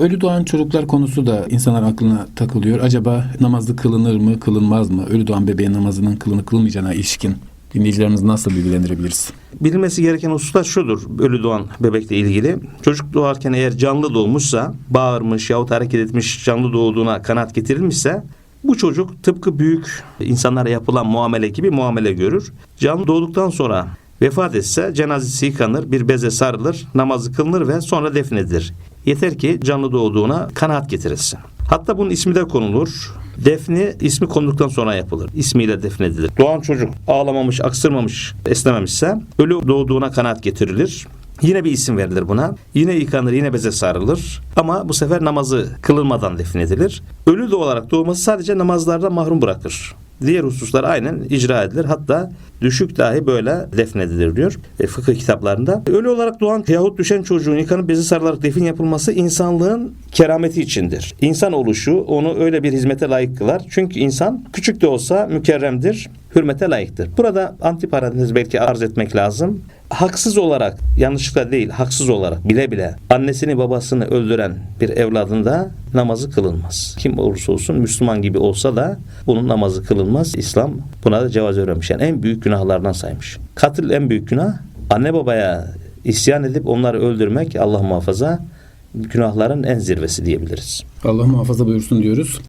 Ölü doğan çocuklar konusu da insanlar aklına takılıyor. Acaba namazı kılınır mı, kılınmaz mı? Ölü doğan bebeğin namazının kılınıp kılınmayacağına ilişkin dinleyicilerimizi nasıl bilgilendirebiliriz? Bilinmesi gereken hususlar şudur ölü doğan bebekle ilgili. Çocuk doğarken eğer canlı doğmuşsa, bağırmış yahut hareket etmiş canlı doğduğuna kanaat getirilmişse bu çocuk tıpkı büyük insanlara yapılan muamele gibi muamele görür. Canlı doğduktan sonra vefat etse cenazesi yıkanır, bir beze sarılır, namazı kılınır ve sonra defnedilir. Yeter ki canlı doğduğuna kanaat getirilsin. Hatta bunun ismi de konulur. Defni ismi konuluktan sonra yapılır. İsmiyle defnedilir. Doğan çocuk ağlamamış, aksırmamış, esnememişse ölü doğduğuna kanaat getirilir. Yine bir isim verilir buna. Yine yıkanır, yine beze sarılır. Ama bu sefer namazı kılınmadan defnedilir. Ölü de olarak doğması sadece namazlardan mahrum bırakır. Diğer hususlar aynen icra edilir. Hatta düşük dahi böyle defnedilir diyor e, fıkıh kitaplarında. Ölü olarak doğan yahut düşen çocuğun yıkanıp bezi sarılarak defin yapılması insanlığın kerameti içindir. İnsan oluşu onu öyle bir hizmete layık kılar. Çünkü insan küçük de olsa mükerremdir, hürmete layıktır. Burada antiparantez belki arz etmek lazım. Haksız olarak, yanlışlıkla değil, haksız olarak bile bile annesini babasını öldüren bir evladında namazı kılınmaz. Kim olursa olsun Müslüman gibi olsa da bunun namazı kılınmaz. İslam buna da cevaz öğrenmiş. Yani en büyük günahlardan saymış. Katil en büyük günah. Anne babaya isyan edip onları öldürmek Allah muhafaza günahların en zirvesi diyebiliriz. Allah muhafaza buyursun diyoruz.